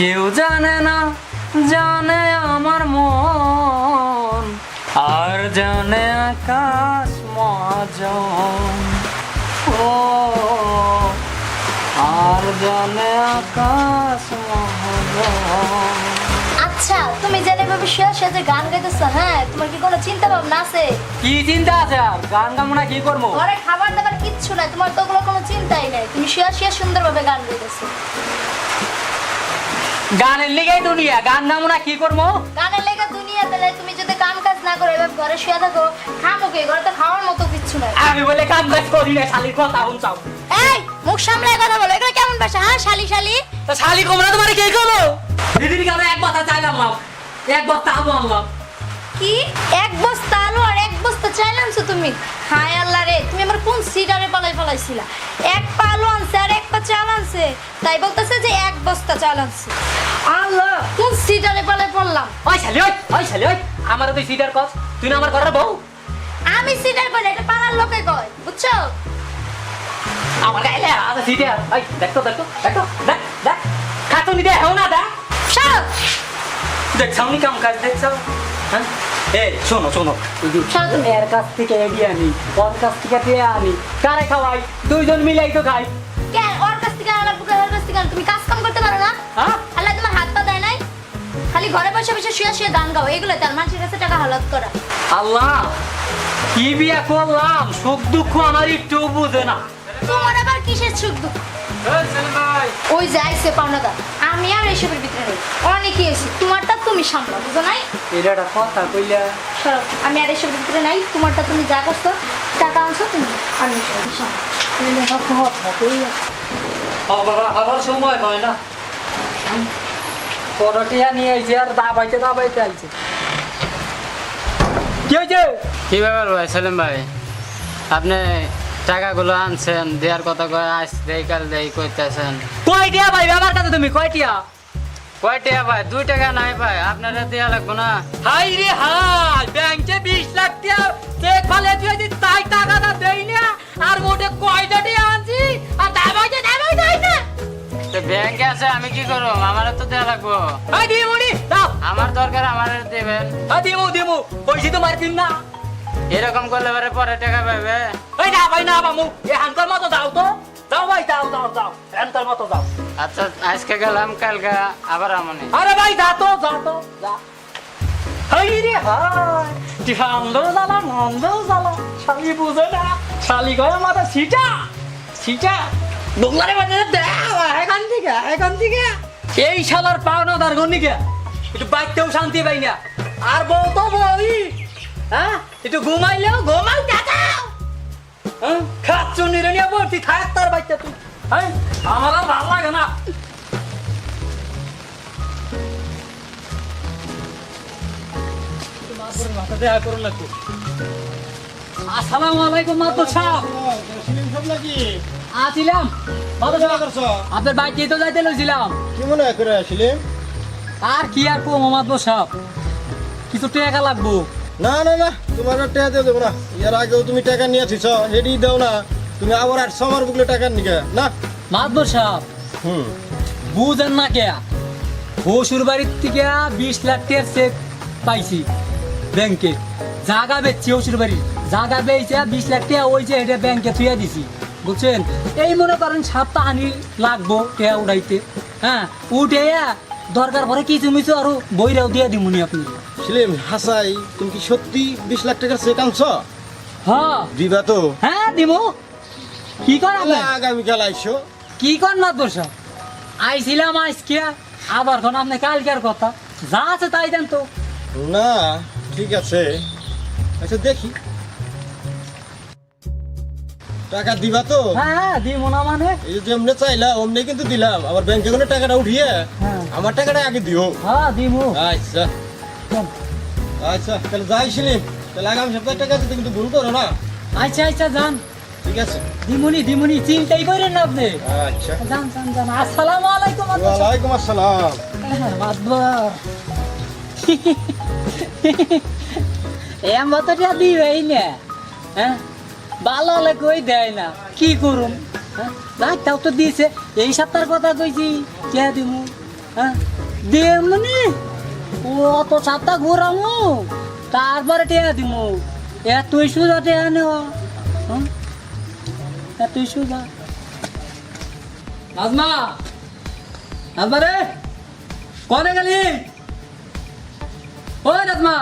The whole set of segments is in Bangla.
কেউ জানে না জানে আমার মন আর জানে আকাশ মহাজন। ও আর জানে আকাশ মহাজন। আচ্ছা তুমি জেনে ভাবে শুয়ে শুয়ে যে গান গাইতেছো হ্যাঁ? তোমার কি কোনো চিন্তা ভাবনা আছে? কি চিন্তা আছে আর? গান গামো না কি করব? ঘরে খাবার দাবার কিচ্ছু নাই তোমার তো ওগুলো কোনো চিন্তাই নাই। তুমি শুয়ে শুয়ে সুন্দরভাবে গান গাইতেছো। গানের লিগেই দুনিয়া গান গামো না কি করব? গানের লেগে দুনিয়া তাহলে তুমি যদি কাম কাজ না করো এবার ঘরে শুয়ে থাকো খামো কি? ঘরে তো খাওয়ার মতো কিচ্ছু নাই। আমি বলে কাম কাজ করি না শালির কথা চাও। এই মুখ সামলায় কথা বলো এগুলো কেমন ভাষা? হ্যাঁ শালি শালি? তো শালি কমরা তোমার কে করব দিদির কারণে এক বস্তা চাইলাম এক বস্তা আলু আনলাম। কি? এক বস্তা আলু আর এক বস্তা চাইল আনছো তুমি। হায় আল্লাহ রে তুমি আমার কোন সিটারে পালাই পালাইছিলা এক পা আলু আনছে আর এক পা চাল আনছে। তাই বলতেছে যে এক বস্তা চাল আনছে। আল্লাহ! কোন সিটারে পালাই পড়লাম ওই শালি ওই ওই শালি ওই আমার তুই সিটার কস তুই না আমার ঘরের বউ। আমি সিটার পালাই এটা পাড়ার লোকে কয় বুঝছ? আমার গাইলে আছে সিটার ওই দেখতো দেখতো দেখতো দেখ দেখ খাতুনি দে হেও না দেখ সব দেখছাও নি কাম কাজ দেখছাও? হ্যাঁ? এই শোনো শোনো। এর কাছ থেকে এগিয়ে আনি ওর কাছ থেকে দিয়ে আনি। কারে খাওয়াই? দুইজন মিলাই তো খাই। কেন ওর কাছ থেকে আনা বুকে ওর কাছ থেকে আনা? তুমি কাজ কাম করতে পারো না? হ্যাঁ? আল্লাহ তোমার হাত পা দেয় নাই? খালি ঘরে বসে বসে শুয়ে শুয়ে গান গাও। এগুলো তার মানুষের কাছে টাকা হালাত করা। আল্লাহ কি বিয়া করলাম? সুখ দুঃখ আমার একটু বুঝে না। তোমার আবার কিসের সুখ দুঃখ? ওই যাইছে পাওনাদার আমি আর এসবের ভিতরে নেই। অনেকই এসে তোমারটা তুমি সামলা বুঝো নাই? এটা কথা কইলা। সরব আমি আর এসবের ভিতরে নাই তোমারটা তুমি যা করছ টাকা আনছো তুমি আমি আবার সময় হয় না। পরটিয়া নিয়ে আইছে আর দাবাইতে দাবাইতে আইছে। কি হয়েছে কি ব্যাপার ভাই সেলিম ভাই? আপনি টাকাগুলো আনছেন দেওয়ার কথা কয়ে আজ দেই কাল দেই কইতেছেন। কয়টিয়া ভাই? আমার কাছে তুমি কয়টিয়া? কয় টাকা ভাই? দুই টাকা নাই ভাই আপনারা দেওয়া লাগবো না। হাই রে হাই ব্যাংকে বিশ লাখ টাকা চেক ফালে তুই টাকাটা দেই না। আর মোটে কয়টা আনছি? আর দাবাইতে দাবাইতে আইছে তো ব্যাংকে আছে আমি কি করব? আমারও তো দেওয়া লাগবো। হাই দিমুনি দাও। আমার দরকার আমার দেবেন। হাই দিমু দিমু কইছি তো মারতিন না। এরকম করলে পরে পরে টাকা পাবে। ওই না ভাই না বামু এ হানকার মতো দাও তো। দাও ভাই দাও দাও দাও হানকার মতো দাও। আচ্ছা আজকে গেলাম কালকে আবার আমনি। আরে ভাই যা তো যা তো যা। হাই রে হাই টিহান্দ জ্বালা নন্দ জ্বালা শালি বুঝে না শালি গয়ে মাথা সিটা সিটা দোলারে বাজে দেও এখান থেকে এখান থেকে। এই শালার পাওনা দার গনিকে একটু বাইতেও শান্তি পাই না। আর বউ তো বই হ্যাঁ একটু ঘুমাইলেও ঘুমাই দেখাও হ্যাঁ খাচ্ছ নিরনিয়া বলতি থাক তার বাইতে তুই। হ্যাঁ আমার আর ভালো লাগে না। আসসালামু আলাইকুম মাতুর সাহেব আছিলাম মাতুর সাহেব, আপনার বাইকে তো যাইতে লইছিলাম। কি মনে করে আসলে? আর কি আর কো মোহাম্মদ সাহেব কিছু টাকা লাগবো। না না না তোমার আর টাকা দিয়ে দেবো না। এর আগেও তুমি টাকা নিয়ে আসিস হেডি দাও না। তুমি আবার আটশো আমার বুকলে টাকা নিকে না? মাতুর সাহেব হুম। বুঝেন না কে বসুর বাড়ির থেকে বিশ লাখ টাকার চেক পাইছি ব্যাংকে জাগা বেচছি ওষুর বাড়ির। জাগা বেচে বিশ লাখ টাকা ওই যে এটা ব্যাংকে থুয়ে দিছি। বুঝছেন? এই মনে করেন আনি লাগবো টাকা উঠাইতে হ্যাঁ উঠে দরকার পরে কিছু মিছু আরও বই বইরাও দিয়ে দিমুনি আপনি। সেলিম হাসাই তুমি কি সত্যি বিশ লাখ টাকার চেক আনছ? হ্যাঁ। দিবা তো। হ্যাঁ দিমু। কি কর? আগামীকাল আইসো। কি কর না দোষ আইছিলাম আজকে আবার কোন আপনি কালকের কথা। যা আছে তাই দেন তো। না ঠিক আছে। আচ্ছা দেখি। টাকা দিবা তো? হ্যাঁ দিব না মানে। এই যে যেমনি চাইলা অমনি কিন্তু দিলাম। আবার ব্যাংকে কোনো টাকাটা উঠিয়ে হ্যাঁ। আমার টাকাটা আগে দিও। হ্যাঁ দিমু। আচ্ছা। আচ্ছা তাহলে যাই সেলিম তাহলে আগামী সপ্তাহে টাকা দিতে কিন্তু ভুল করো না? আচ্ছা আচ্ছা যান। ঠিক আছে। দিমুনি দিমুনি চিন্তাই করেন না আপনি। আচ্ছা। যান যান যান। আসসালামু আলাইকুম ওয়ালাইকুম আসসালাম। হ্যাঁ, এম বাতটা দিবেই না হ্যাঁ? ভালো হলে কই দেয় না কি করুম হ্যাঁ? তাও তো দিয়েছে। এই সপ্তাহের কথা কইছি কে দিমু হ্যাঁ? মানে ও তো সাতটা ঘোরামু তারপরে টেয়া দিমু। এতই সুদা টেয়া নেওয়া হ্যাঁ এতই সুদা নাজমা! নাজমা রে! কনে গেলি? ও নাজমা!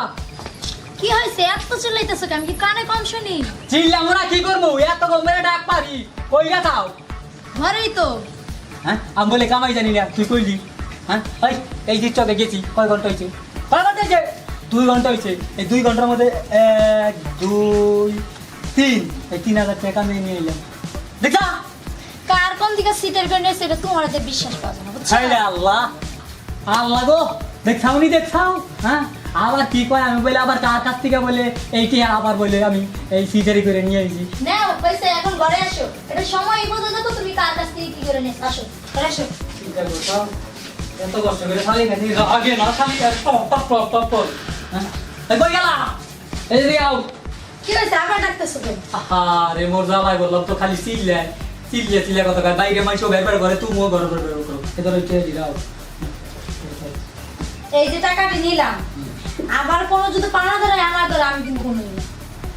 কি হয়েছে? এত চিল্লাইতেছো কেন? কি কানে কম শুনি? চিল্লাম না কি করব? এত গমের ডাক পারি। কই গেছাও ঘরেই তো। হ্যাঁ? আমি বলে কামাই জানি না তুই কইলি। হ্যাঁ? এই এই চকে গেছি কয় ঘণ্টা হয়েছে? কয় ঘণ্টা হয়েছে দুই ঘণ্টা হয়েছে এই দুই ঘণ্টার মধ্যে এক দুই তিন। এই তিন হাজার টাকা নিয়ে নিয়ে এলাম দেখা কার কোন দিকে সিটের করে সেটা তোমার হাতে বিশ্বাস না বুঝছ? আল্লাহ! আল্লাহ গো! দেখছাও নি দেখছাও? হ্যাঁ? আবার কি কয়? আমি বলে আবার কার কাছ থেকে বলে? এইটি আবার বলে আমি এই সিজারি করে নিয়ে এসেছি নাও পয়সা এখন ঘরে আসো। এটা সময় এই পর্যন্ত তুমি কার কাছ থেকে কি করে নিস আসো? ঘরে আসো। এত কষ্ট করে শালি গেছি আগে না শালি টপ টপ টপ টপ টপ হ্যাঁ? এই কই গেলা? এই যে আও। কি হয়েছে আবার ডাকতেছো কেন? আরে মোর জ্বালাই বললাম তো খালি চিল্লে। চিল্লে চিল্লে কথা কয় বাইরে মাইছো বের করে তুমিও ঘর বের বের করো এদের ওই কে দিলাও এই যে টাকাটা নিলাম আবার কোনো যদি পানা ধরে আমার ধরে আমি কিন্তু কোনো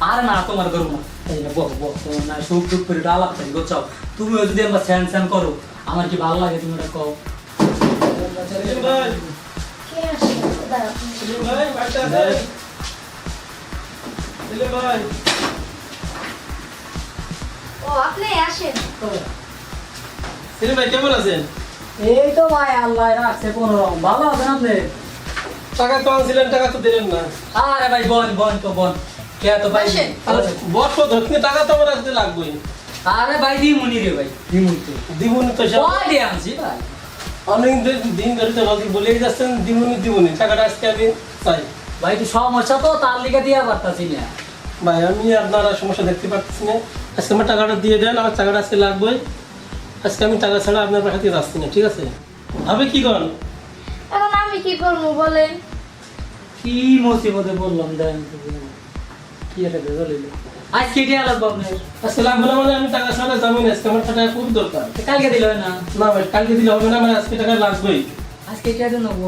আর না তোমার করো না। এই না বক বক না সুখ দুঃখ করে আলাপ থাকি বুঝছাও তুমিও যদি আমরা স্যান স্যান করো আমার কি ভালো লাগে তুমি ওটা কও? কেমন আছেন এই তো ভাই আল্লাহ রাখছে কোনো রকম ভালো আছেন আপনি টাকা তো আনছিলেন টাকা তো দিলেন না আরে ভাই বন বন তো বন কে তো ভাই। বর্ষ ধরতে টাকা তো আমার আসতে লাগবেই আরে ভাই দিমুনি রে ভাই দিমুনি তো দিবুনি তো সব ভাই অনেক দিন- দিন ধরে তো রকি বলেই যাচ্ছেন দিবুনি দিবুনি টাকাটা আজকে আমি চাই। ভাই একটু সমস্যা তো তার লিগে দিয়া পারতাছি না। ভাই আমি আপনার আর সমস্যা দেখতে পাচ্ছি না। আজকে আমার টাকাটা দিয়ে দেন আমার টাকাটা আজকে লাগবে আজকে আমি টাকা ছাড়া আপনার পাশে দিয়ে যাচ্ছি না ঠিক আছে? হবে কি করেন এখন আমি কি করব বলেন? কি মুসিবতে বললাম দেন কি বেজল হইল। আজ কেটে আজকে লাগবে না মানে আমি টাকা ছাড়া যাব না আজকে আমার টাকা খুব দরকার। কালকে দিল না? না ভাই কালকে দিলে হবে না আমার আজকে টাকা লাগবেই। আজ কেটে নেব?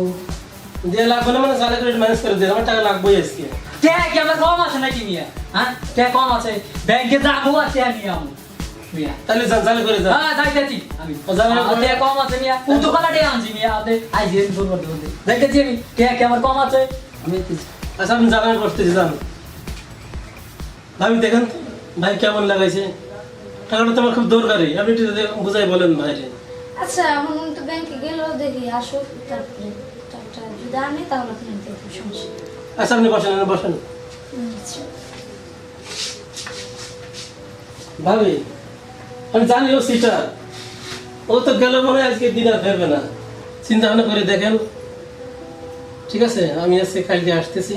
দিয়ে লাগবে না মানে সালে করে ম্যানেজ করে দিয়ে আমার টাকা লাগবেই আজকে। ট্যাগ আমার কম আছে নাকি মিয়া? হ্যাঁ? ট্যাগ কম আছে? ব্যাংকে যাব আর ট্যাগ নিয়ে আমু তাহলে করে যান হ্যাঁ যাইতেছি আমি ও যাবেন না? ট্যাগ কম আছে মিয়া? উল্টো পালা ট্যাগ আনছি মিয়া আপনি আই যে আমি। ট্যাগ আমার কম আছে? আমি। আচ্ছা জানার বসতেছি যান ভাবি দেখেন ভাই কেমন লাগাইছে? টাকাটা তো আমার খুব দরকারি আপনি একটু বুঝাই বলেন ভাইরে। আচ্ছা এখন তো ব্যাংকে গেলেও দেখি আসো তারপরে যদি আনে তাহলে আপনি দেখুন সমস্যা আচ্ছা আপনি বসেন বসেন। আচ্ছা। ভাবি আমি জানি ও সিটার ও তো গেল মনে হয় আজকে দিন আর ফেরবে না। চিন্তা ভাবনা করে দেখেন। ঠিক আছে আমি আজকে কালকে আসতেছি।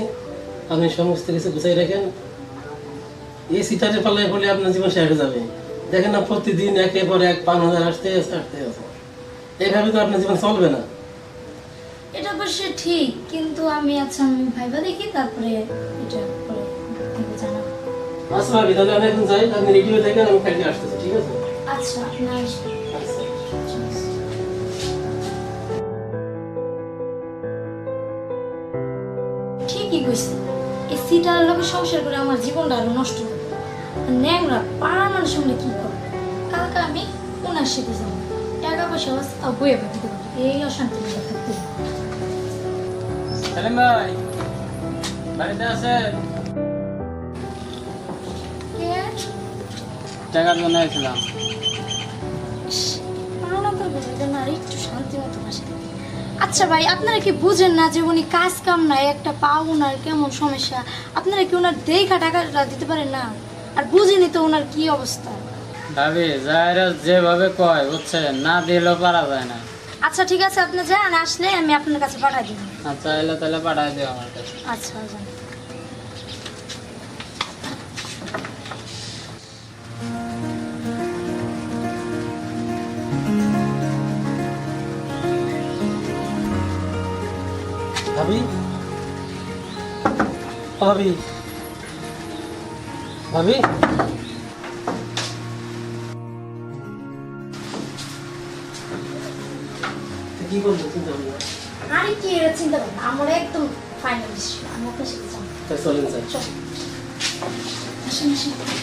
আপনি সমস্ত কিছু গুছাই রাখেন। এই সিটারে পাল্লায় হলে আপনার জীবন শেষ হয়ে যাবে। দেখেন না প্রতিদিন একে পরে এক পাঁচ হাজার আসতে আসতে আসতে আছে এইভাবে তো আপনার জীবন চলবে না। এটা অবশ্য ঠিক কিন্তু আমি আচ্ছা আমি ভাইবা দেখি তারপরে এটা পরে জানাব। আচ্ছা ভাবি তাহলে আমি এখন যাই আপনি রেডি হয়ে থাকেন আমি কালকে আসতেছি ঠিক আছে? আচ্ছা আপনি আসবেন। সিটার লোকে সংসার করে আমার জীবনটা আরও নষ্ট ন্যাংরা পাড়ার মানুষ হলে কি করবে কালকে আমি ওনার সাথে যাব টাকা পয়সা আর বইয়ে পাঠিয়ে দেবো এই অশান্তি থাকতে হবে। ভাই বাড়িতে আছে কে? টাকার জন্য পাওনা তো বোঝাতে না একটু শান্তি মতো থাকি। আচ্ছা ভাই আপনারা কি বুঝেন না যে উনি কাজ কাম নাই একটা পাও ওনার কেমন সমস্যা? আপনারা কি ওনার দেখা টাকাটা দিতে পারেন না? আর বুঝিনি তো ওনার কি অবস্থা। ভাবি যাইরা যেভাবে কয় বুঝছেন? না দিলেও পারা যায় না। আচ্ছা ঠিক আছে আপনি যান আসলে আমি আপনার কাছে পাঠাই দিব। আচ্ছা এলে তাহলে পাঠাই দিও আমার কাছে। আচ্ছা যান। ভাবি। ভাবি। ভাবি। কি বলব চিন্তা ভাবনা আরে কি এর চিন্তা ভাবনা আমার একদম ফাইনাল ডিসিশন আমি আপনার সাথে চলেন স্যার চল। আসেন আসেন।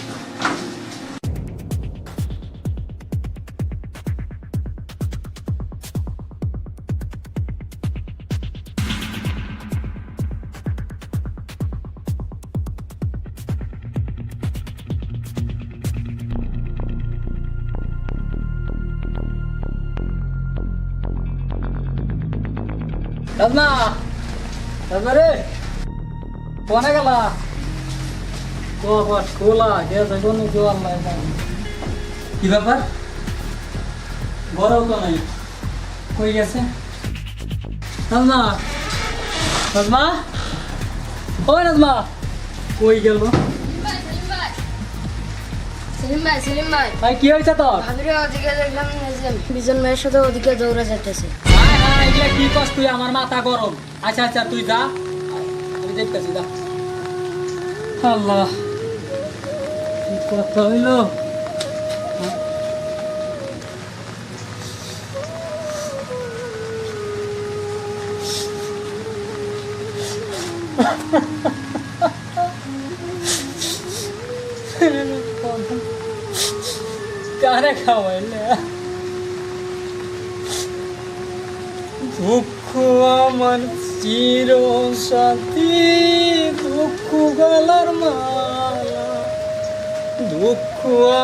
রাজমা রাজমা রে কোনে গেলা? খোলা গেছে কোনো জোয়ার নাই কি ব্যাপার? তো নাই। কই গেছে? রাজমা রাজমা ওই রাজমা কই গেল? সেলিম ভাই সেলিম ভাই। ভাই কি হয়েছে তোর? ভাবিরে ওদিকে দেখলাম বিজন ভাইয়ের সাথে ওদিকে দৌড়ে হাই এগুলা কি কস তুই? আমার মাথা গরম। আচ্ছা আচ্ছা তুই যা। আমি দেখতেছি, যা। আল্লাহ। কথা হইল? কারে খাওয়াইলে দুঃখ আমার চির সাথী, দুঃখ গলার মালা দুঃখ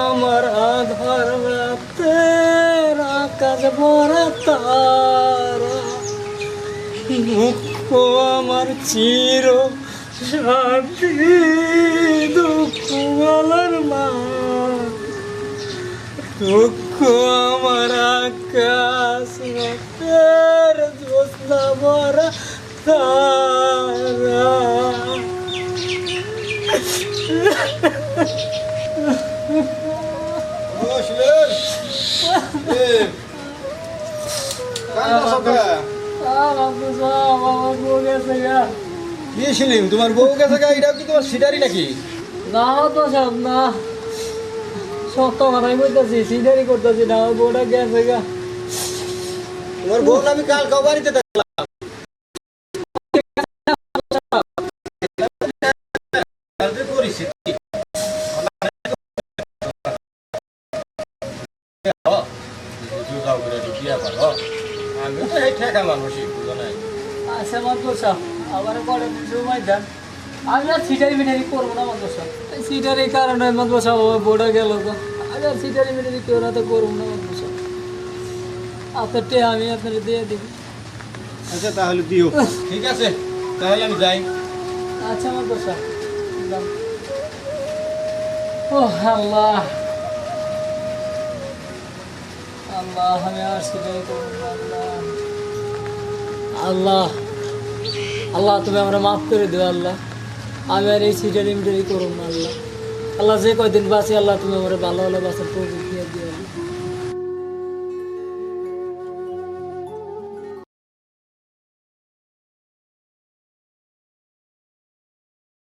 আমার আধার রাতের আকাশ ভরা তারা। দুঃখ আমার চির সাথী, দুঃখ গলার মালা দুঃখ আমার আকাশ গিয়েছিলিম তোমার বউ গা এটাও কি তোমার সিটারি নাকি না তো সব না সত্য কথাই বলতেছি সিনারি করতেছি না বউটা গেছে গা তোমার বউ আমি কাল কাউ বাড়িতে আমি তো এই ঠেকা মানুষই বুঝো নাই আচ্ছা মাদ্রাসা আবার পরে সময় দেন আমি আর সিটারি মিটারি করব না মাদ্রাসা এই সিটারি কারণে মাদ্রাসা বোর্ডে গেল তো আমি আর সিটারি মিটারি কেউ না তো করব না মাদ্রাসা আপনার টে আমি আপনার দিয়ে দিবি আচ্ছা তাহলে দিও। ঠিক আছে তাহলে আমি যাই। আচ্ছা মাদ্রাসা। ও আল্লাহ। আল্লাহ, আমি আর আল্লাহ আল্লাহ, তুমি আমরা মাফ করে দেবে আল্লাহ। আমি আর এই সিটারি মিটারি করুন আল্লাহ। আল্লাহ, যে কয়দিন বাঁচি, আল্লাহ, তুমি আমরা ভালো ভালো বাঁচার প্রতিক্রিয়া দিয়ে